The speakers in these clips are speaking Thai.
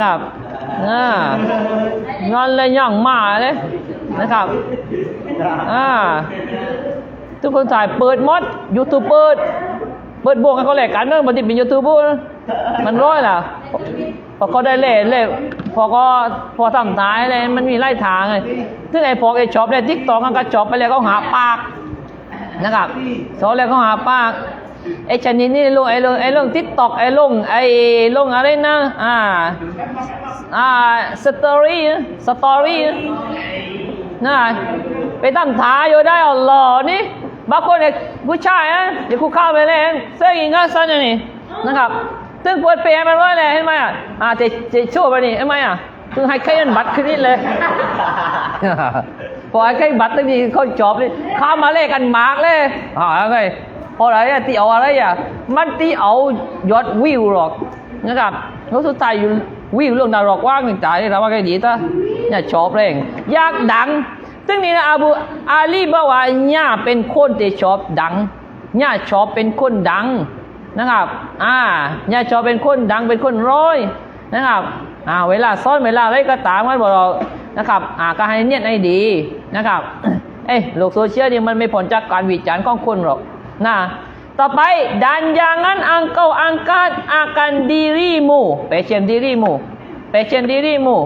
ครับอ่างอนเลยย่องมาเลยนะครับอ่าทุกคนถ่ายเปิดมดยูทูบเปิด เปิดบวกให้เขาแหลกกันเนอะมันติดเป็นยูทูบเบอร์มันร้อยล่ะพอเขาได้เล่เล่พอก็พอทำท้ายอะไรมันมีไล่ทางไงซึ่งไอ้พวกไอ้ช็อปเนี่ยทิกตอกกันก็ช็อปไปแล้วเขาหาปากนะครับสอนแล้วเขาหาปาก ไอ้ชนิดนี้ลงไอ้ลงไอ้ลงทิกตอกไอ้ลงไอ้ลงอะไรนะ อ่า อ่าสตอรี่สตอรี่นะไปตั้งท้าอยู่ได้อัลลอนี่บางคนเนี่ยผู้ชายนะเดี๋ยวคุกเข้าไปเลยเสื้อยิงก็สั้นอย่างนี้นะครับซึ่งเปิดเปรย์มันไว้เลยเห็นไหมอะอ่าจะจะชั่วไปนี่เห็นไหมอะคือให้แค่ยันบัตรขึ้นนิดเลยพอไอ้ใครบัตรตั้งทีเขาจอบเลยข้ามาเล่กันหมากเลยอ่าไง พออะไรอะตีเอาอะไรอะมันตีเอายอดวิวหรอกนะครับแล้วสุดท้ายอยู่วิวเรื่องดาวรอกว่างหนึ่งจ่ายเราว่าไงดีตาอย่าชอบเร่งอยากดังซึ่งนี่นะอาบูอาลีบอกว่าเนี่ยเป็นคนที่ชอบดังเนี่ยชอบเป็นคนดังนะครับ อ่าเนี่ยชอบเป็นคนดังเป็นคนร้อยนะครับอ่าเวลาซ้อนเวลาอะไรก็ตามกันบอกเรานะครับอ่าก็ให้เนี่ยให้ดีนะครับ เอ้ยโลกโซเชียลนี่มันไม่ผลจากการวิจารณ์ของคนหรอก นะต่อไป dan jangan engkau angkat akan dirimu passion dirimu passion dirimu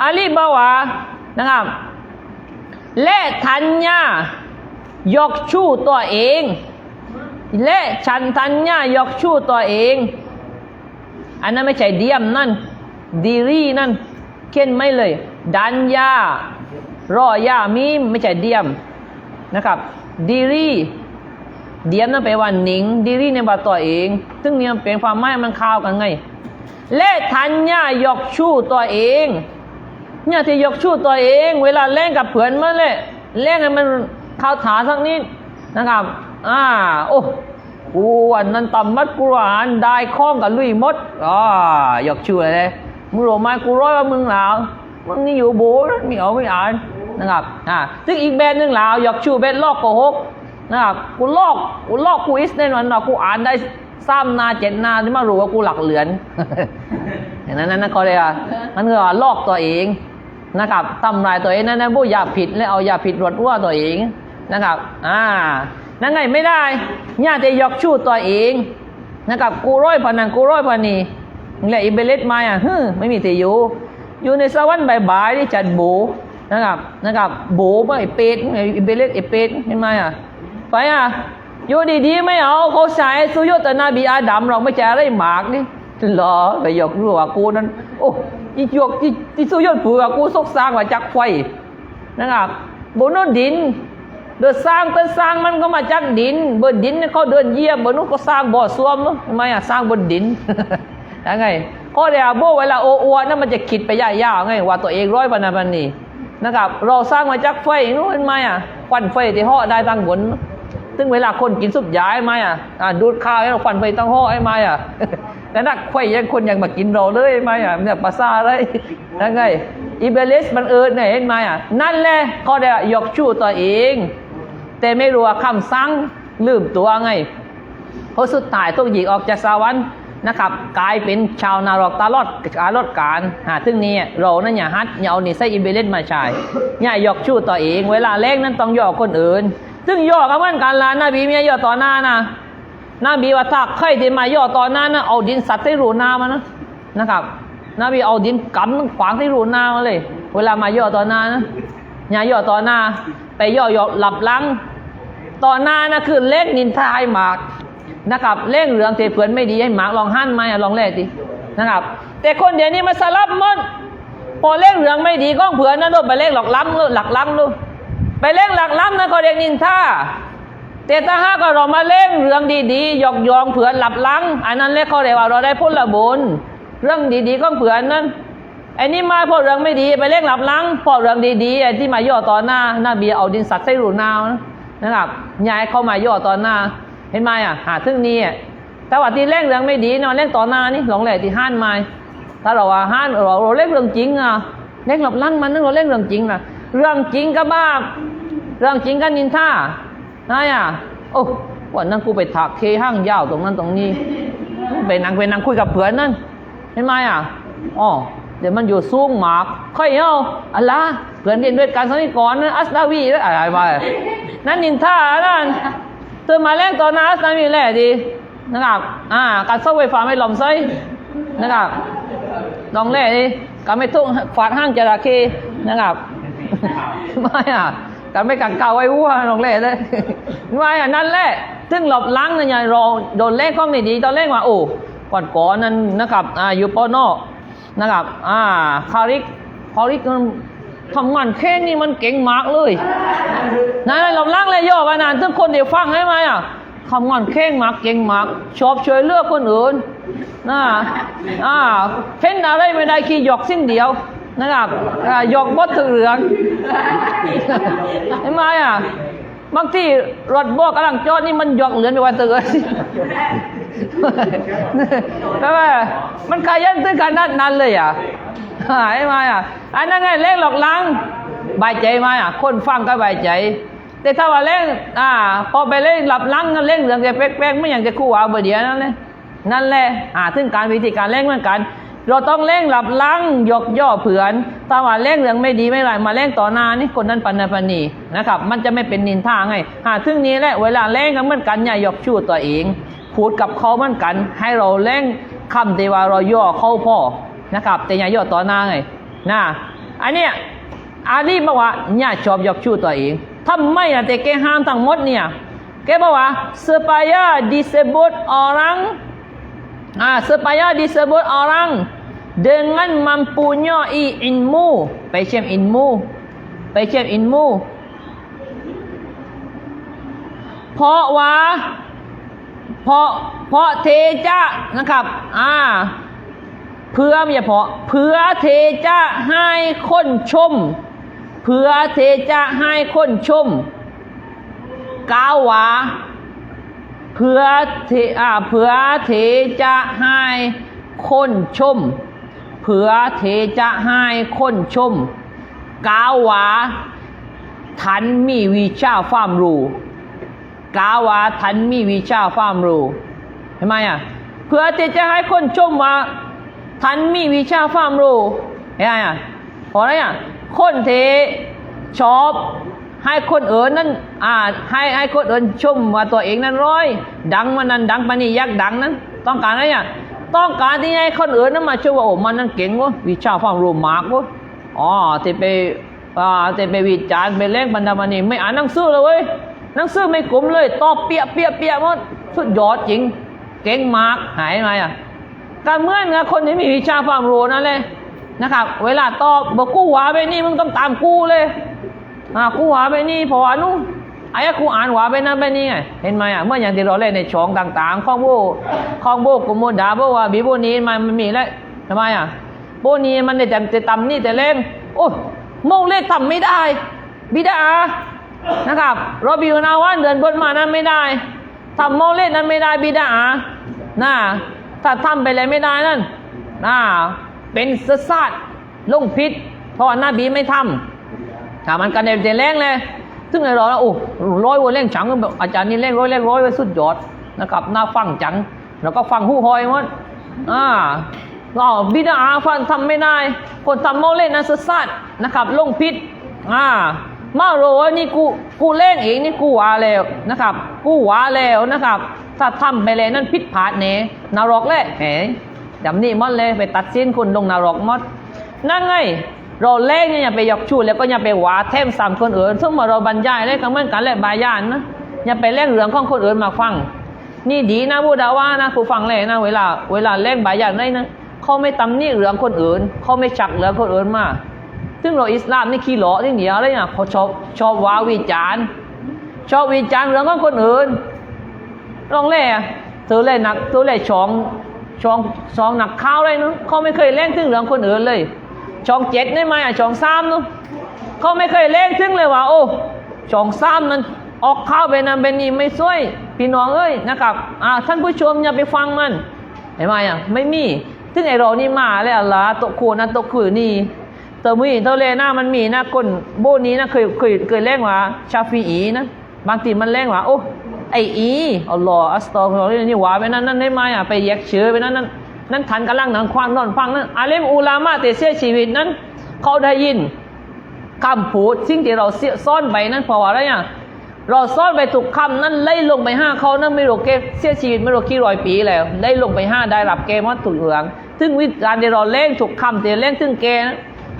อาลีบอกว่านะครับและทัญญายกชูตัวเอง และฉันทัญญายกชูตัวเอง อันนั้นไม่ใช่เดียมนั่นดีรีนั่นเขียนไม่เลย ดันยารอยามีไม่ใช่เดียมนะครับดีรี เดียมนั่นแปลว่าหนิงดีรีในยว่าตัวเอง ซึ่งเนี่ยเป็นความหมายมันเข้าวกันไง และทัญญายกชู้ตัวเองเนี่ยที่ยกชู้ตัวเอง เวลาเล่นกับเพื่อนมันเลยเล่นให้มันเข้าถาสักนิดนะครับอ่าโอ้กูวันนั้นตำมัดกุรานได้ข้องกับลุยมดอ่ายกชู้เลยมึงรู้ไหมกูร้อยว่ามึงหลาวมึงนี่อยู่โบนะไม่เอาไม่อ่านนะครับอ่าซึ่งอีกแบรนด์หนึ่งหลาวยกชู้แบรนด์ลอกโกหก นะกูลอกกูลอกกูอิสแน่นอนนะกูอ่านได้ซ้ำนาเจ็ดนาที่มารู้ว่ากูหลักเหลือนอย่างนั้นนั่นเขาเรียกว่ามันคือลอกตัวเองนะครับทำลายตัวเองนั่นนะผู้อย่าผิดและเอาอย่าผิดรวดว่าตัวเองนะครับ อ่า นั่นไงไม่ได้ญาติยกชู้ตัวเองนะครับกูร้อยพันนันกูร้อยพันนีและอิเบเลตมาอะฮึไม่มีที่อยู่ อยู่ในสวรรค์บ่ายๆที่จัดโบนะครับนะครับโบไม่ไอเป็ดอิเบเลตไอเป็ดเห็นไหมอะ ไปอะอยู่ดีๆไม่เอาเขาใช้สุยตนาบีอาดัมเราไม่ใช่อะไรหมากนี่เหรอไปยกรู้ว่ากูนั้น โอ้อียกอีอีสุยตผัวกูซกสร้างมาจากไฟนะครับบนนั้นดิน เดินสร้างเดินสร้างมันก็มาจากดิน บนดินเนี่ยเขาเดินเยียบบนนู้นก็สร้างบ่อส้วมทำไมอะสร้างบนดินยังไงข้อเดียวโบเวลาโอ้อวนั่นมันจะคิดไปยาวๆไงว่าตัวเองร้อยปันนาปันนี่นะครับ เราสร้างมาจากไฟนู้นเห็นไหมอะควันไฟที่ห่อได้ตั้งบน ซึ่งเวลาคนกินซุปย้ายไหมอะอ่าดูดข้าวให้เราควันไฟตั้งห่อให้ไหมอะแต่นักไฟยังคนยังมากินเราเลยไหมอะเนี่ยภาษาอะไรยังไงอีเบลิสมันเอิญเนี่ยเห็นไหมอะนั่นแหละข้อเดียวยกชู้ตัวเอง แต่ไม่รู้ว่าคำสั่งลืมตัวไงเพราะสุดท้ายต้องหยิงออกจากสวรรค์นะครับกลายเป็นชาวนารกตลอดกาลอดการหาซึ่งนี้เรานั่นอย่าฮัดอย่าเอานิสัยอิเบเลนมาใช้อย่ายกชู้ตัวเอง เวลาเล่นนั้นต้องย่อคนอื่น ซึ่งย่อก็เหมือนกันละนบีเมียย่อต่อหน้านะนบีว่าถ้าใครที่มาย่อต่อหน้านะเอาดินสัตว์ที่รูหน้ามานะนะครับนบีเอาดินกำขวางที่รูหน้ามาเลย เวลามาย่อต่อหน้านะอย่าย่อต่อหน้า ไปย่อย่อหลับลังต่อหน้านะคือเล่นนินทาให้หมากนะครับเล่นเหลืองเทเผือนไม่ดีให้หมากลองหั่นไหมอะลองเล่ดินะครับ แต่คนเดี๋ยวนี้มันสลับหมดพอเล่นเหลืองไม่ดีก็เผื่อนนะลูกไปเล่นหลอกล้ำหลักล้ำลู ไปเล่นหลักล้ำนะเขาเรียกนินท่าแต่ถ้าหากว่าเรามาเล่นเรื่องดีๆหยอกยองเผื่อหลับล้างอันนั้นเรียกเขาเรียกว่าเราได้พุละบุญเรื่องดีๆก็เผื่อนนั้นไอ้นี่มาพอเรื่องไม่ดีไปเล่นหลับล้างพอเรื่องดีๆไอ้ที่มาย่อต่อหน้าหน้าเบียเอาดินสัตว์ใส่รูนาวนะนะครับย้ายเข้ามาย่อตอหน้า เห็นไหมอะหาทึ่งนี้อะแต่ว่าที่เล่นเรื่องไม่ดีนอนเล่นต่อหน้านี่หลงแหล่ที่ห้านมาถ้าเราว่าห้านเราเราเล่นเรื่องจริงอะเล่นหลับลังมันนึกเราเล่นเรื่องจริงนะเรื่องจริงก็บ้า เรื่องจริงก็นินท่าไงอะโอ้วันนั้นกูไปถักเคห้างยาวตรงนั้นตรงนี้ไปนั่งไปนั่งคุยกับเพื่อนนั่นเห็นไหมอะอ๋อเดี๋ยวมันอยู่สูงหมากค่อยเอาอัลละเพื่อนเรียนด้วยกันสมัยก่อนนะอัสนาวีแล้วอะไรมานั่นนินทานั่นเธอมาแรกตอนนั้นอัสนาวีแหละดีนะครับอ่าการเสาไฟฟ้าไม่หลอมไส้นะครับลองแรกดิการไม่ทุ่งฝาดห้างจระเข้นะครับไม่อะ การไม่กังเกาไว้วัวลงแรกเลยไม่อะนั่นแหละซึ่งหลบล้างเนี่ยรอโดนเล่ข้องนี่ดีตอนเล่นว่าโอ้ก่อนก่อนนั้นนะครับอ่าอยู่ปอนอนะครับอ่าคาริกคาริกทำงานแค่นี้มันเก่งมากเลยนั่นเราล่างเลยย่อไปนานทุกคนเดียวฟังให้ไหมอะทำงานแข่งมากเก่งมากชอบช่วยเลือกคนอื่นนะอ่าเห็นอะไรไม่ได้ขี้หยอกสิ่งเดียว นะครับหยอกบดถึงเหลืองเห็นไหมอะบางทีรถบกกำลังจอดนี่มันหยอกเหลือนไปวันตึกเลยแปลว่ามันขยันถึงขนาดนั้นเลยอะหายมาอะอันนั้นไงเล่นหลอกลังบายใจไหมาอะ คนฟังก็บายใจ แต่ถ้าว่าเล่นอ่า พอไปเล่นหลับลังเล่นเรื่องแกแป๊กๆไม่อย่างจะคู่เอาเบอร์เดียวนั่นเลยนั่นแหละอ่าถึงการวิธีการเล่นเหมือนกัน เราต้องเล่งหลับลังยกย่อเผื่อนถ้าว่าเล่งเรื่องไม่ดีไม่ไรมาเล่งต่อหน้านี่คนนั้นปันนปันนีนะครับ มันจะไม่เป็นนินทาไงหาถึงนี้แหละเวลาเล่งกันเหมือนกันอย่ายกชู้ตัวเองพูดกับเขาเหมือนกัน ให้เราเล่งคำที่ว่าเราย่อเขาพ่อนะครับ แต่อย่าย่อต่อหน้าไงนะอันเนี้ยอาลีบอกว่าอย่าชอบยกชู้ตัวเองทำไมอะแต่แกห้ามทั้งหมดเนี่ยแกบอกว่า supaya disebut orang Ah, supaya disebut orang dengan mempunyai ilmu, passion ilmu, passion ilmu. เพราะว่าเพราะเพราะเทจะนะครับอ่าเพื่อไม่ใช่เพราะเพื่อเทจะให้คนชม เพื่อเทจะให้คนชมกาวว่า เพื่อเทอ่าเพื่อเทจะให้คนชม เพื่อเทจะให้คนชมกาววาท่านมีวิชาความรู้กาวว่าท่านมีวิชาความรู้เห็นไหมอะเพื่อที่จะให้คนชมว่าท่านมีวิชาความรู้เห็นไหมอะพราะอะไรอะคนเทชอบ ให้คนอื่นนั้นอ่าให้ให้คนอื่นชมว่าตัวเองนั้นร้อย ดังมันนั้นดังปานนียักษ์ดังนั้น ต้องการอะไรอะต้องการที่ให้คนอื่นนั้นมาชมว่าโอ้มันนั้นเก่งวะวิชาความรู้มากวะอ๋อที่ไปอ่าที่ไปวิจารณ์ไปเล่นบรรดามันนี่ไม่อ่านหนังสือเลยเว้ยหนังสือไม่กลมเลยตอบเปียเปียเปียหมดสุดยอดจริง เก่งมากหายไหมอะการเมื่อนนะคนที่มีวิชาความรู้นั่นเลยนะครับ เวลาตอบบอกกูหวาไปนี่มึงต้องตามกู้เลย อ่าครูหวาไปนี่พออนุไอ้ครูอ่านหวาไปนั่นไปนี่ไงเห็นไหมอะเมื่ออย่างที่เราเล่นในช่องต่างๆข้องโบข้องโบกุมโมดาบว่าบีโบนี้มันมันมีแล้วทำไมอะโบนี้มันได้แต่แต่ตำนี่แต่เล่นโอ้โมงเลขทำไม่ได้บิดานะครับรอบิวนาวันเดือนบนมานั้นไม่ได้ทำโมงเลขนั้นไม่ได้บิดาน่าถ้าทำไปเลยไม่ได้นั่นน่าเป็นสสัตลงพิษเพราะว่าหน้าบีไม่ทำ ถามันกันเด็นแรงเลยซึ่งไอ้เราโอ้ร้อยวันแรงจังแบบอาจารย์นี่แรงร้อยแรงร้อยไว้สุดยอดนะครับหน่าฟังจัง แล้วก็ฟังหูหอยมันอ่าก็บิดาฟันทำไม่ได้ คนทำเมาเล่นนะสัสๆนะครับ ลงพิษอ่ามาโรยนี่กูกูเล่นเองนี่กูว่าแล้วนะครับ กูว่าแล้วนะครับ ถ้าทำไปเลยนั่นพิษผาดเนนรกแหละเอ๋จำนี่มดเลยไปตัดสินคุณลงนรกมดนั่นไง เราเล่นเนี่ยอย่าไปยกชูแล้วก็อย่าไปหวาเทมสามคนอื่นซึ่งมื่อเราบรรยายเล่นกันเหมือนกันแหละบายานนะอย่าไปเล่นเรื่องของคนอื่นมาฟัง นี่ดีนะบูดาว่านะครูฟังเลยนะ เวลา เวลาเล่นบายานได้นะเขาไม่ตำหนี่เรื่องคนอื่นเขาไม่ชักเรื่องคนอื่นมาซึ่งเราอิสลามนี่ขี้หลอที่เหนียวเลยเนี่ยเขาชอบชอบว้าวิจารณ์ชอบวิจารณ์เรื่องของคนอื่นลองเล่อะเธอเล่นหนักเธอเล่นช่องช่องช่องหนักข้าวเลยนะเขาไม่เคยเล่นถึงเรื่องคนอื่นเลย ช่องเจ็ดได้ไหมอะช่องสามเนาะเขาไม่เคยเล่นถึงเลยว่า โอ้ช่องสามนั้นออกข้าวไปนั่นเป็นนี่ไม่ช่วย พี่น้องเอ้ยนะครับอ่าท่านผู้ชมอย่าไปฟังมันเห็นไหมอะไม่มีถึงไอเรานี่มาแล้วล่ะตกคูนั้นตกคือนี่เตอมือเตอเลหน้ามันมีนะคนโบนี้นะเคยเคยเคยเล่นว่า ชาฟีอีนะบางทีมันเล่นว่าโอ้ไออีอัลลอฮ์อัสตอรอฮ์นี่หวาไปนั่นนั่นได้ไหมอะไปแยกเชื้อไปนั่นนั่น นั้นทันกำลังนังควางนอนฟังนั้นอาเลมอุลามาเตเสียชีวิตนั้น เขาได้ยินคำพูดสิ่งที่เราเสียซ่อนไปนั้นเพราะอะไรอะเราซ่อนไปถูกคำนั้นไล่ลงไปห้าเขานั้นไม่รู้เกเสียชีวิตไม่รู้กี่ร้อยปีแล้วไล่ลงไปห้าได้รับเกมว่าถูกเหลืองซึ่งวิจารณ์ที่เราเล่นถูกคำที่เล่นซึ่งเกนั้น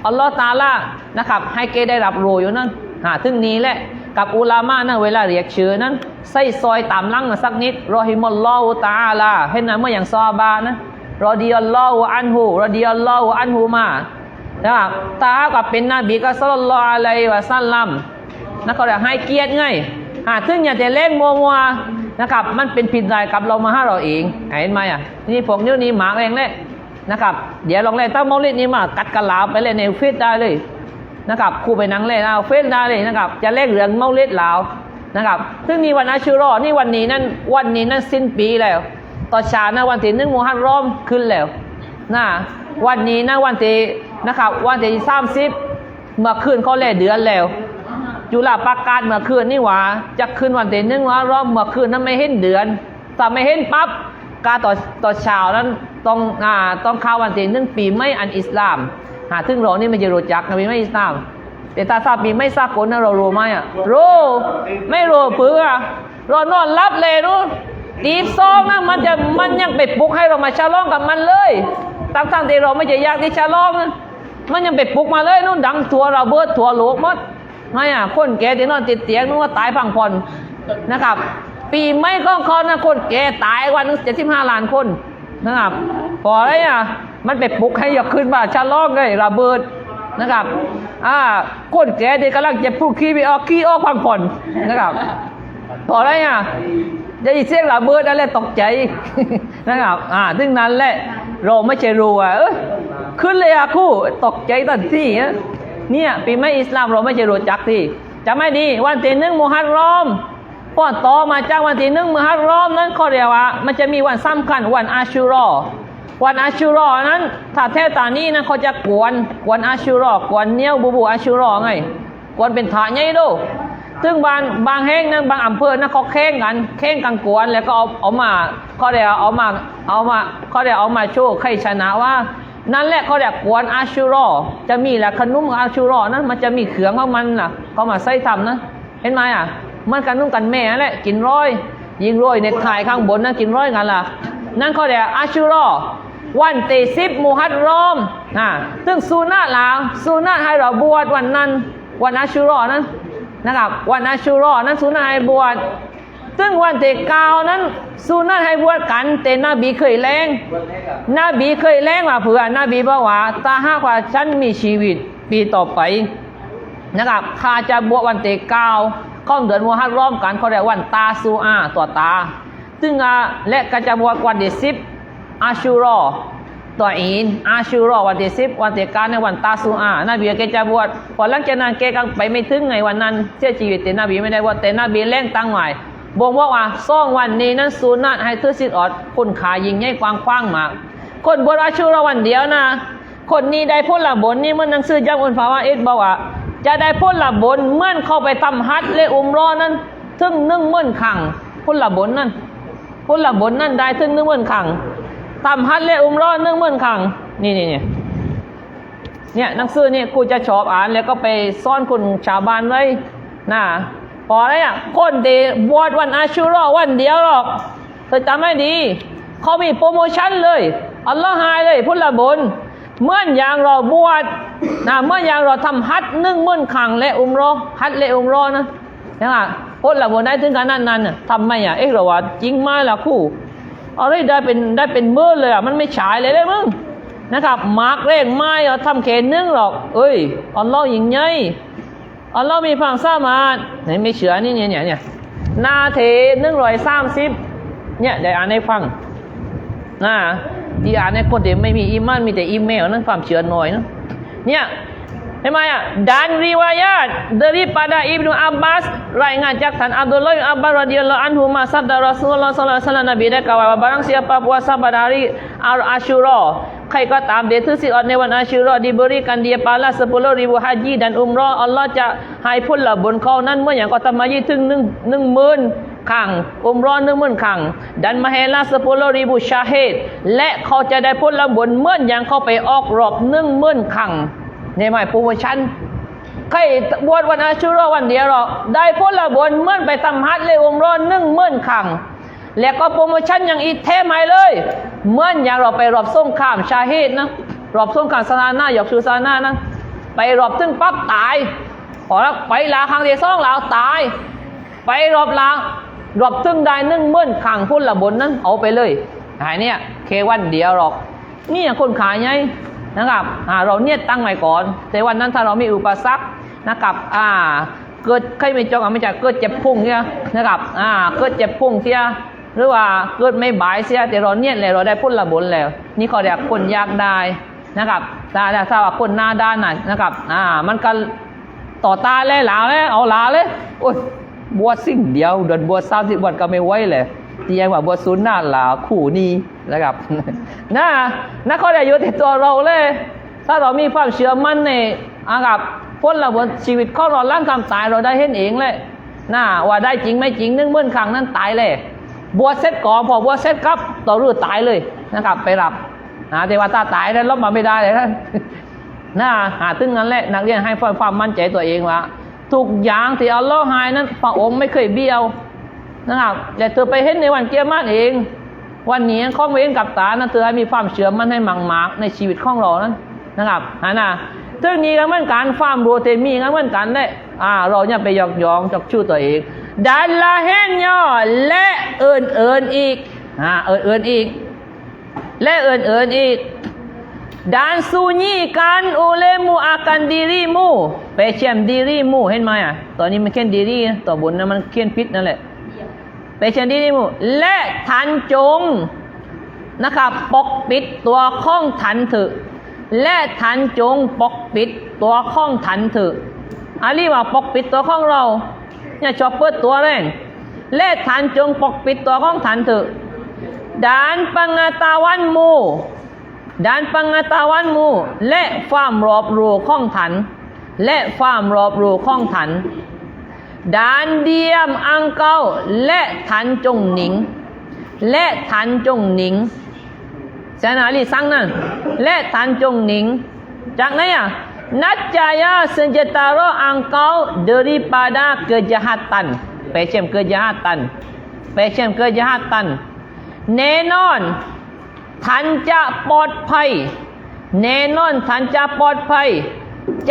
อัลลอฮ์ตาลานะครับ ให้เกได้รับรู้อยู่นั่นหาซึ่งนี้แหละกับอุลามานะเวลาเรียกชื่อนั้นใส่ซอยตามลังมาสักนิดรอฮิมัลลอฮุตาลาเห็นไหมเมื่ออย่างซอบานะ รอดิยัลลอฮุอันฮูรอดิยัลลอฮุอันฮูมานะครับตากับเป็นนบีก็สัลลัลลอฮุอะลัยวะสัลลัมนะเขาเรียกให้เกียรติไงหาถึงอย่าจะเล่นมัวมัวนะครับ มันเป็นผิดใจกับเรามาห้เราเองเห็นไหมอะนี่ผมนิ้วนี้หมาเองเลยนะครับ เดี๋ยวลองเล่นตั้งมอลิดนี้มากัดกระลาไปเล่นในเฟซได้เลยนะครับครูไปนั่งเล่นเอาเฟซได้เลยนะครับ จะเล่นเรื่องเมาเล็ดลาวนะครับ ซึ่งนี่วันอาชูรอนี่วันนี้นั่นวันนี้นั่นสิ้นปีแล้ว ต่อเชานะวันที่หนึ่งมุฮัรรอมขึ้นแล้วนะวันนี้นะวันที่นะครับวันที่สามสิบเมื่อคืนเขาแล่เดือนแล้วจุฬาประกาศเมื่อคืนนี่หว่าจะขึ้นวันที่หนึ่งมุฮัรรอมเมื่อคืนนั้นไม่เห็นเดือนถ้าไม่เห็นปั๊บการต่อต่อเช้านั้นต้องอ่าต้องเข้าวันที่หนึ่งปีไม่อันอิสลาม หาซึ่งเรานี่ไม่จะรู้จักนะมีไม่อิสลามแต่ถ้าทราบมีไม่ทราบคนนะเรารู้ไหมอะรู้ไม่รู้เพื่อเรานอนรับเลยรู้ ตีซองนะมันจะมันยังไปปลุกให้เรามาชะลองกับมันเลยตั้งตั้งที่เราไม่จะอยากที่ชะลองนะมันยังไปปลุกมาเลยนู่นดังทัวเราเบิดทัวโลกมดไม่อะคนแก่ที่นอนติดเตียงนู่นว่าตายพังผ่อนนะครับ ปีไม่ก็คอนนะคนแก่ตายวันนึงเจ็ดสิบห้าล้านคนนะครับพออะไรอะมันไปปลุกให้อยากขึ้นมาชะลองเลยระเบิดนะครับอ่าคนแก่ที่กำลังจะพูดขี้ไปออกขี้ออกพังผ่อนนะครับพออะไรอะ ได้ยินเสียงระเบิดอะไรตกใจนะครับอ่าซึ่งนั้นแหละเราไม่ใช่รู้ว่าเอ้ยขึ้นเลยอะคู่ตกใจตันที่เนี่ยปีไม่อิสลามเราไม่ใช่รู้จักที่จะไม่ดีวันที่หนึ่งมุฮัรรอมพอต่อมาจากวันที่หนึ่งมุฮัรรอมนั้นเขาเรียกว่า มันจะมีวันสำคัญวันอาชูรอวันอาชูรอนั้น ถ้าแท้ตานี้นะเขาจะกวนกวนอาชูรอกวนเนี้ยวบูบูอาชูรอไงกวนเป็นถาใหญ่ดู ซึ่งบางบางแห่งนั้นบางอำเภอนะเขาแข่งกันแข่งกันกวน แล้วก็เอาเอามาเขาเรียกเอามาเอามาเขาเรียกเอามาโชว์ใครชนะว่า นั่นแหละเขาเรียกกวนอาชูรอจะมีแหละขนมอาชูรอนั้นมันจะมีเขืองของมันน่ะเขามาใส่ทำนะเห็นไหมอะมันกันนุ่งกันแม่นแหละกินร้อย ยิงร้อยในถ่ายข้างบนนะกินร้อยกันล่ะ นั่นเขาเรียกอาชูรอวันเตซิบมูฮัดรอมอ่าซึ่งซูน่าลาวซูน่าให้เราบวชวันนั้น วันอาชูรอนั้น นะครับ วันอาชูรอนั้นซูนาให้บวชซึ่งวันเตกาวนั้นซูนาให้บวชกันแต่นบีเคยแรงนบีเคยแรงว่าเผื่อนบีบอกว่าถ้าห้ากว่าฉันมีชีวิตปีต่อไปนะครับข้าจะบวชวันเตก้าข้องเดือนมุฮัรรอมกันเขาเรียกวันตาซูอาตัวตา ซึ่งอาและก็จะบวชวันที่สิบอาชูรอ ตัวอินอาชูรอวันที่สิบวันเตะเก้าในวันตาซูอานาบีแกจะบวชพอหลังจากนั้นแกก็ไปไม่ถึงไงวันนั้นเสียชีวิตแต่นบีไม่ได้บวชแต่นบีเล่งตั้งไว้บอกว่าว่าซ่องวันนี้นั้นสูนัตให้เธอสิทธิ์อดคุณขายิงใหญ่กว้างขว้างมาก คนบวชอาชูรอวันเดียวนะ คนนี้ได้พ้นละบนนี่มันหนังสือยักษ์อุนฟาวาเอ็ดบอกว่าจะได้พ้นละบนเมื่อเข้าไปทำฮัจญ์และอุมรอนั้นถึงนึ่งหมื่นครั้งพ้นละบนนั่นพ้นละบนนั่นได้ถึงนึ่งหมื่นครั้ ทำฮัจญ์และอุมรอหนึ่งหมื่นครั้งนี่นี่นี่เนี่ยหนังสือเนี่ครูจะชอบอ่านแล้วก็ไปซ่อนคนชาวบ้านไว้นะพอแล้วอะคนเดบวชวันอาชูรอวันเดียวหรอกเธอจำไม่ดีเขามีโปรโมชั่นเลยอัลลอฮ์หายเลยพ้นละบนเมื่อนอย่างเราบวชนะเมื่อนอย่างเราทำฮัจญ์หนึ่งมื่นคังและอุมรอฮัจญ์และอุมรอนะนะพ้นละบนได้ถึงขนาดนั้นน่ะทำไมอะเอ๊ะเราว่าจริงไหมล่ะคู่ อาได้ได้เป็นได้เป็นหมื่นเลยอะมันไม่ฉายเลยเลยมึงนะครับมาร์กเลขไม้เอาทำเขนนึงหรอก เอ้ยอัลลอฮ์ยิงใหญ่อัลลอฮ์มีความสามารถไหนไม่เชื่อนี่เนี่ยเนี่ยเนี่ยนาเทหนึ่งร้อยสามสิบเนี่ยเดี๋ยวอ่านให้ฟังนะที่อ่านในคนที่ไม่มีอีมานมีแต่อีเมลนั้นความเชื่อน้อยนะเนี่ย เห็นไหมอะ dan riwayat daripada Ibnu Abbas รายงานจากท่านอับดุลลอฮ์อับบาสรดิยัลลอฮุอันฮุมา sabda Rasulullah sallallahu alaihi wasallam Nabi ได้กล่าวว่า barang siapa puasa pada hari Ashura ใครก็ตามเดทุสิอดในวันอาชูรอ diberikan dia pahala 10 ribu haji dan umrah Allah จะให้ผละบุญเขานั้นเมื่ออย่างก็ทำมายี่ถึงหนึ่งหนึ่งหมื่นขังอุมรอนหนึ่งหมื่นขังดันมาเฮลาสโปโลริบุชาเฮดและเขาจะได้พ้นละบนเมื่อนยังเขาไปออกรอบหนึ่งหมื่นขัง นหมายโปรโมชั่นใครบวชวันอาชุรอวันเดียวหรอกได้พ้นละบนเมื่อนไปทำฮัทเลยอุมรอนหนึ่งหมื่นขังแล้วก็โปรโมชั่นอย่างอีกแท้ใหม่เลย เมื่อนอย่างเราไปรอบส่งข้ามชาเฮดนะรอบส่งข้ามสนาหน้าหยอกชูสนาหน้านะไปรอบถึงปั๊บตายพอแล้วไปลาครั้งที่องล้วตาย ไปรอบลางรอบตึงได้นึ่งเมื่อนขังพุ่นละบนนั้นเอาไปเลยหายเนี่ยเควันเดียวหรอกนี่อย่างคนขายไง นะครับอ่าเราเนี่ยตั้งไว้ก่อน แต่วันนั้นถ้าเรามีอุปสรรคนะครับอ่าเกิดใครไม่จองอะไม่ใช่เกิดเจ็บพุ่งเนี่ยนะครับอ่าเกิดเจ็บพุ่งเสียหรือว่าเกิดไม่บายเสียแต่เราเนี่ยเลยเราได้พุ่นละบนแล้ว นี่เขาเรียกคนยากได้นะครับถ้าถ้าว่าคนหน้าด้านน่ะนะครับอ่ามันก็ต่อตาเลยหลาเลยเอาหลาเลยโอ้ยบวชสิ่งเดียวเดินบวชสามสิบวันก็ไม่ไหวเลย ที่ยังว่าบวชศูนหน้าหลาคู่นี้นะครับนะนะเขาได้อยู่ที่ตัวเราเลย ถ้าเรามีความเชื่อมั่นในอากับพ้นละบนชีวิตของเราล่างคำตายเราได้เห็นเองเลยนะว่าได้จริงไม่จริงนึ่งเมื่อครั้งนั้นตายเลยบวชเสร็จก่อนพอบวชเสร็จครับต่อรื้อตายเลยนะครับ ไปรับนะแต่ว่าถ้าตายนั้นลบมาไม่ได้เลยท่านนะหาตึ้งนั้นแหละนักเรียนให้ความมั่นใจตัวเองว่าทุกอย่างที่อัลลอฮ์ให้นั้นพระองค์ไม่เคยเบี้ยว นะครับแต่เธอไปเห็นในวันเกียรมาเอง วันนี้ข้องเว้นกับตานะเธอให้มีความเชื่อมั่นให้มังมากในชีวิตของเรานั้นนะครับอันน่ะเรื่องนี้ก็เหมือนการความรู้เตมีก็เหมือนกันเลยอ่า เราเนี่ยไปยอกยองจอกชื่อตัวเองดันละเห็นย่อและเอิญเอิญอีกอ่าเอิญเอิญอีก และเอิญเอิญอีก dan sunyikan olehmu akan dirimu ไปเชื่อม dirimu เห็นไหมอะตอนนี้มันเขียน diri นะต่อบนนั้นมันเขียนผิดนั่นแหละ ไปเชื่อม dirimu และทันจงนะครับปกปิดตัวข้องทันถอและทันจงปกปิดตัวข้องทันถออาลีว่าปกปิดตัวข้องเราเนี่ยชอบเปิดตัวแรงและทันจงปกปิดตัวข้องทันถอะ dan pengetahuanmu dan pengetahuanmu และความรอบรู้ของฉัน และความรอบรู้ของฉัน dan diam engkau และฉันจงหนิง และฉันจงหนิงเซนาลีสังนั่นและฉันจงหนิง จากไหนอะ Nascaya sejahtera engkau daripada kejahatan ไปเชื่อม kejahatan ไปเชื่อม kejahatan แน่นอนท่านจะปลอดภัยแน่นอนท่านจะปลอดภัย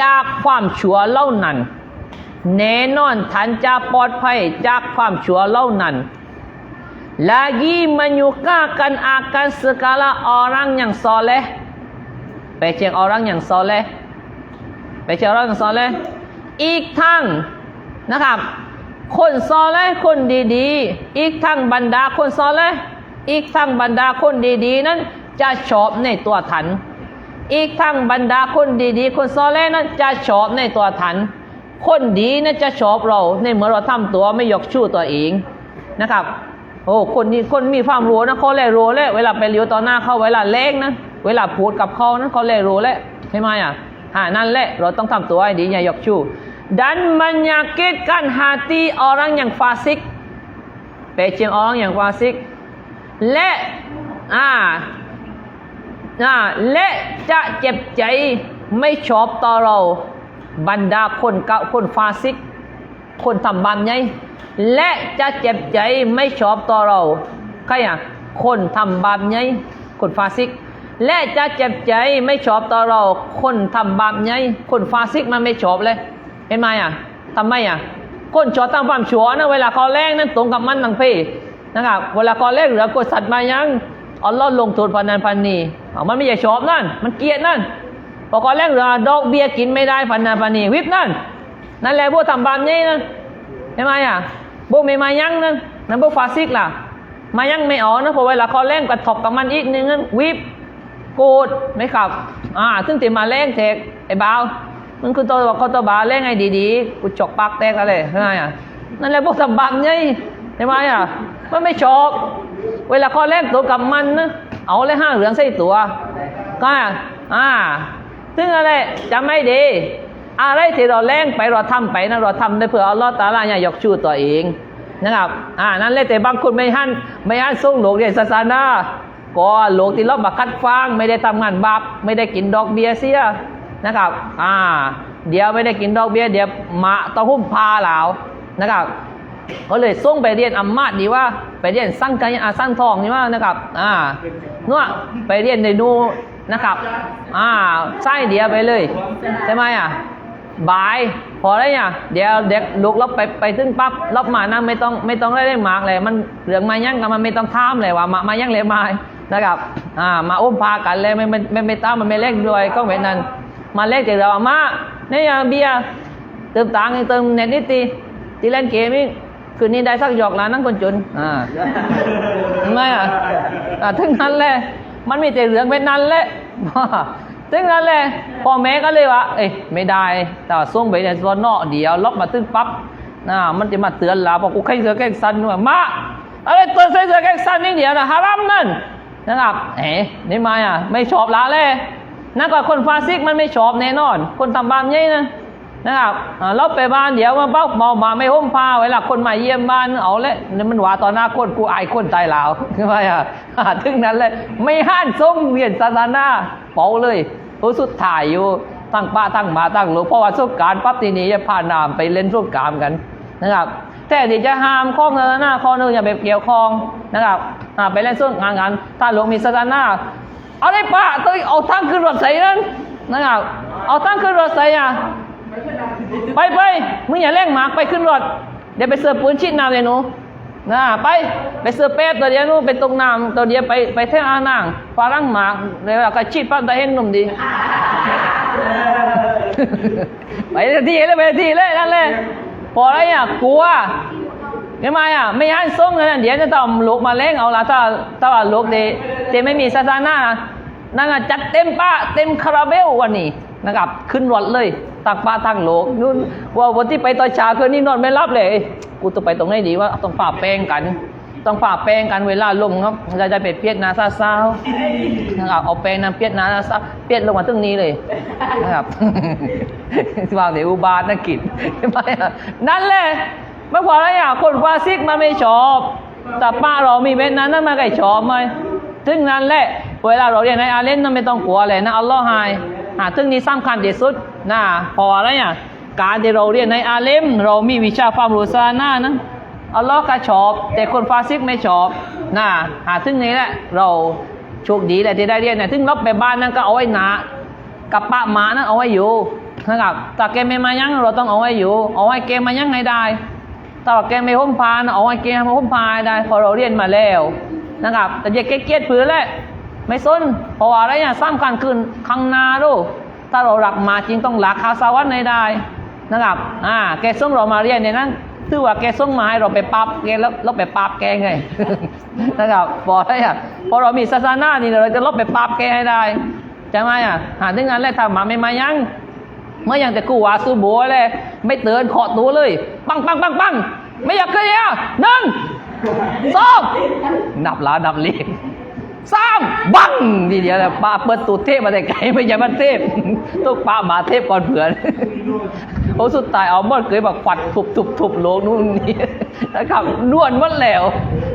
จากความชั่วเล่านั้น แน่นอนท่านจะปลอดภัยจากความชั่วเล่านั้น lagi menyukakan akan segala orang yang soleh ไปเชียง orang yang soleh ไปเชียง orang yang soleh อีกทั้งนะครับ คนซอแลคนดีๆ อีกทั้งบรรดาคนซอแลอีกทั้งบรรดาคนดีๆ นั้น จะชอบในตัวทัน อีกทั้งบรรดาคนดีๆ คนซอแลนั้นจะชอบในตัวทัน คนดีนั้นจะชอบเราในเมื่อเราทำตัวไม่ยกชู้ตัวเองนะครับ โอ้คนนี้คนมีความรู้นะเขาแลรู้แล้วเวลาไปเลี้ยวต่อหน้าเขาเวลาเล่งนะเวลาพูดกับเขานั้นเขาแลรู้แล้วใช่ไหมอะอ่านั่นแหละเราต้องทำตัวให้ดีอย่ายกชู้ dan menyakitkan hati orang yang fasik ไปเชียง orang yang fasik และอ่าอ่าและจะเจ็บใจไม่ชอบต่อเรา บรรดาคนเก่าคนฟาซิก คนทำบาปไงและจะเจ็บใจไม่ชอบต่อเราใครอะคนทำบาปไงคนฟาซิก และจะเจ็บใจไม่ชอบต่อเรา คนทำบาปไงคนฟาซิกมันไม่ชอบเลย เห็นไหมอะทำไมอะคนชอบตามความชั่วนะเวลาเขาแรงนั้นตรงกับมันทั้งเพนะครับเวลาเขาแรงเหลือกดสัตว์มายังอัลลอฮ์ลงโทษพันนันพันนีมันไม่ใช่ชอบนั่น มันเกลียดนั่น พอเขาแรงเหลือดอกเบี้ยกินไม่ได้พันนันพันนีวิบนั่น นั่นแหละพวกทำบาปนี่นะเห็นไหมอะพวกไม่มายังนั่นนั่นพวกฟาซิกล่ะ มายังไม่ออกนะพอเวลาเขาแรงกระทบกับมันอีกนึงนั้นวิบโกรธไม่ขับ อ่า ซึ่งตีมาแรงเทกไอ้บ่าวมันคือตัวบอกเขาตัวบาเล่งไงดีๆกูจกปากแตกอะไรใช่ไหมอะนั่นแหละพวกทำบาปไงใช่ไหมอะมันไม่ชอบเวลาเขาแลกตัวกับมันนะเอาเลยห้าเหลืองใส่ตัวก็อ่า ซึ่งอะไรจำไม่ดี อะไรที่เราแรงไปเราทำไปนะเราทำได้เพื่ออัลลอฮ์ตาลาอย่ายกชูตัวเองนะครับอ่านั่นเลยแต่บางคนไม่หันไม่หันส่งโลกเรียนศาสนาก็โลกที่เรามาคัดฟังไม่ได้ทำงานบาปไม่ได้กินดอกเบี้ยเสียนะครับ อ่า เดี๋ยวไม่ได้กินดอกเบี้ยเดี๋ยวมาต้องหุ้มพาเหลานะครับก็เลยส่งไปเรียนอำมาตย์ดีว่า ไปเรียนสร้างกันอาสร้างทองนี่ว่านะครับ อ่านาไปเรียนในนู นะครับ อ่าไส้เดียวไปเลยใช่ไหมอะบาย พอได้เนี่ยเดี๋ยวเด็กลุกลบไปไปถึงปั๊บลบมานะไม่ต้องไม่ต้องได้ได้หมากเลย มันเรื่องมายั่งกันมันไม่ต้องท่ามเลยว่ามามายั่งเลยมานะครับอ่ามาอุ้มพากันเลยไม่ไม่ไม่ไม่ตามมันไม่เล็กด้วยก็เหมือนนั้น มาเล็กจากเราอามาเนี่ยอย่างเบียร์เติมตังค์เติมเน็ตนิดตีที่เล่นเกมนี่คืนนี้ได้สักหยอกล้านนั่งคนจนอ่าไม่อะอะถึงนั้นแหละ มันมีแต่เรื่องเป็นนั้นแหละถึงนั้นแหละพ่อแม่ก็เลยว่า เอ้ยไม่ได้แต่ส่งไปในตัวนอกเดียวลบมาตึ้งปั๊บนะมันจะมาเตือนเราบอกกูใครเสือแก้งสันว่ามาอะไรตัวใส่เสือแก้งสันนี่เดียวนะฮารัมนั่นนะครับเอ๋นี่มาอะ ไม่ชอบละเลยนั่นก็คนฟาซิกมันไม่ชอบแน่นอน คนทำบาปยัยนะ นะครับเราไปบ้านเดี๋ยวมาเบ้าเมามาไม่ห่มผ้าเวลาคนมาเยี่ยมบ้านเอาเลยนี่มันหวาต่อหน้าคนกูอายคนตายหลาวใช่ไหมอะถึงนั้นเลยไม่ห้านทรงเวียนศาสนาเป่าเลยโอ้สุดถ่ายอยู่ตั้งป้าตั้งหมาตั้งหลวงเพราะว่าสงการปั๊บทีนี้จะพาน้ำไปเล่นสงกรารกันนะครับแต่ที่จะห้ามข้องศาสนาข้อนึงอย่าไปเกี่ยวข้องนะครับไปเล่นสงกรารกัน ถ้าหลวงมีศาสนาเอาได้ป้าต้องเอาทั้งขึ้นรถใส่นั้นนะครับเอาทั้งขึ้นรถใส่อะ ไปไปมึงอย่าเร่งหมากไปขึ้นรถเดี๋ยวไปเสือปืนชิดน้ำเลยหนูนะไปไปเสือเป็ดตัวเดียวหนูไปตรงน้ำตัวเดียวไปไปเท่อ่างนางฝรั่งหมากเดี๋ยวเราก็ชิดปั๊บได้เห็นหนุ่มดีไปทีเลยไปทีเลยนั่นเลยพออะไรอะกลัวทำไมอะไม่ให้ส่งเลยเดี๋ยวจะต้องลูกมาเล่งเอาละถ้าถ้าว่าลูกเดเดไม่มีศาสนานะนั่นอะจัดเต็มป้าเต็มคาราเบลวันนี้ นะครับ ขึ้นรถเลยตักป้าทั้งโลกนู่นว่าวันที่ไปตอนเช้าคืนนี้นอนไม่รับเลยกูต้องไปตรงไหนดีว่าต้องฝ่าแป้งกัน ต้องฝ่าแป้งกันเวลาลงครับจะได้ไปเปียกหนาซาซาวๆนะครับเอาแป้งนั้นเปียกหนาซาเปียกลงมาตึงนี้เลยนะครับวางเดี๋ยวอุบาทนักกิจใช่ไหมนั่นแหละไม่พอแล้วอย่าคนฟาซิกมันไม่ชอบแต่ป้าเรามีเม็ดนั้นนั่นมันก็ชอบไหมถึงนั้นแหละเวลาเราเรียนในอาเลนนั่นไม่ต้องกลัวเลยนะอัลลอฮ์ให้ หาถึงนี้สำคัญที่สุดนะพอแล้วอย่างการที่เราเรียนในอาเลมเรามีวิชาความรู้ซานานะอัลลอฮ์ก็ชอบ แต่คนฟาซิกไม่ชอบนะหาถึงนี้แหละเราโชคดีแหละที่ได้เรียนเนี่ยถึงรับไปบ้านนั่นก็เอาไว้หนากับปะหมานั่นเอาไว้อยู่นะครับแต่แกไม่มายังเราต้องเอาไว้อยู่ เอาไว้แกมายังไงได้ถ้าว่าแกไม่ห่มพานเอาไว้แกมาห่มพานได้เพอเราเรียนมาแล้วนะครับแต่อย่าเกลียดผืนแหละ ไม่สนเพราะว่าอะไรเนี่ยสำคัญขึ้นข้างหน้าดูถ้าเราหลักมาจริงต้องหลักคาสวรรค์ในได้นะครับอ่าแกส่งเรามาเรียนเนี่ยนั้นถือว่าแกส่งมาให้เราไปปรับแกแล้วเราไปปรับแกไงนะครับบอกได้อะพอเรามีศาสนานี่เราจะลบไปปรับแกให้ได้ใช่ไหมอะหาถึงนั้นแล้วถ้ามาไม่มายังเมื่อยังแต่กูวาซูโบเลยไม่เตือนขอตัวเลย ปังปังปังปังไม่อยากเคยอะหนึ่งสองนับล้านับเลข สามบังทีเดียวเลยป้าเปิดตูดเทพมาแต่ไกลไม่ใช่มันเทพต้องป้าหมาเทพก่อนเผื่อนโอ้สุดท้ายเอาหมดเคยแบบฝัดทุบทุบทุบโลงนู่นนี่นะครับนวลหมดแล้ว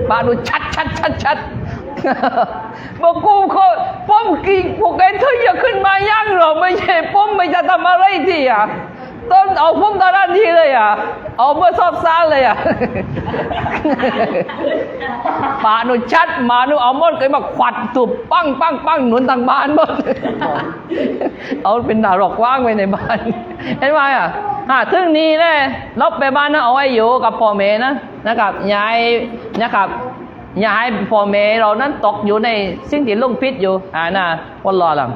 ป้าดูชัดชัดชัดชัดบอกกูเขาป้อมกินพวกแกเธออย่าขึ้นมายั่งหรอไม่ใช่ป้อมไม่จะทำอะไรที่อะ ต้นเอาป้อมตอนนั้นทีเลยอะ เอาเมื่อซอบซ่านเลยอะป่าหนูชัดมาหนูเอาหมดเคยมาขวัดตุบปั้งปั้งปั้งหนุนทางบ้านหมดเอาเป็นดาวหลอกว่างไว้ในบ้าน เห็นไหมอะหาทึ่งนี้แน่ลบไปบ้านนะเอาไว้อยู่กับพ่อแม่นะนะครับยายนะครับยายพ่อแม่เรานั้นตกอยู่ในสิ่งที่ลงพิษอยู่อ่านะวันรอหลัง